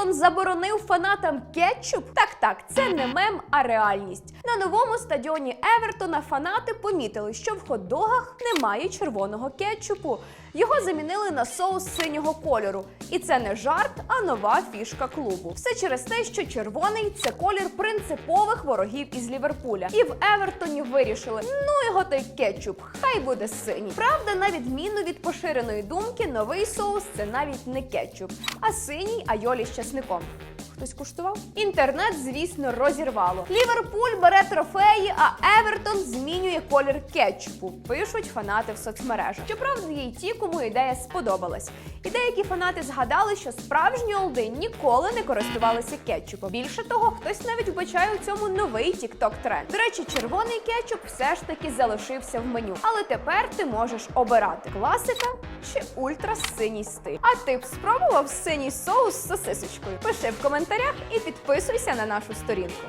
Евертон заборонив фанатам кетчуп? Так, так, це не мем, а реальність. На новому стадіоні Евертона фанати помітили, що в хот-догах немає червоного кетчупу. Його замінили на соус синього кольору. І це не жарт, а нова фішка клубу. Все через те, що червоний це колір принципових ворогів із Ліверпуля. І в Евертоні вирішили: ну його той кетчуп, хай буде синій. Правда, на відміну від поширеної думки, новий соус це навіть не кетчуп, а синій айолі з часником. Хтось куштував? Інтернет, звісно, розірвало. Ліверпуль бере трофеї, а Евертон змінює колір кетчупу. Пишуть фанати в соцмережах. Щоправда, є й ті, кому ідея сподобалась. І деякі фанати згадали, що справжні олди ніколи не користувалися кетчупом. Більше того, хтось навіть вбачає у цьому новий тікток тренд. До речі, червоний кетчуп все ж таки залишився в меню. Але тепер ти можеш обирати класика чи ультра синій стиль. А ти б спробував синій соус з сосисочкою? Пиши в коментарях і підписуйся на нашу сторінку.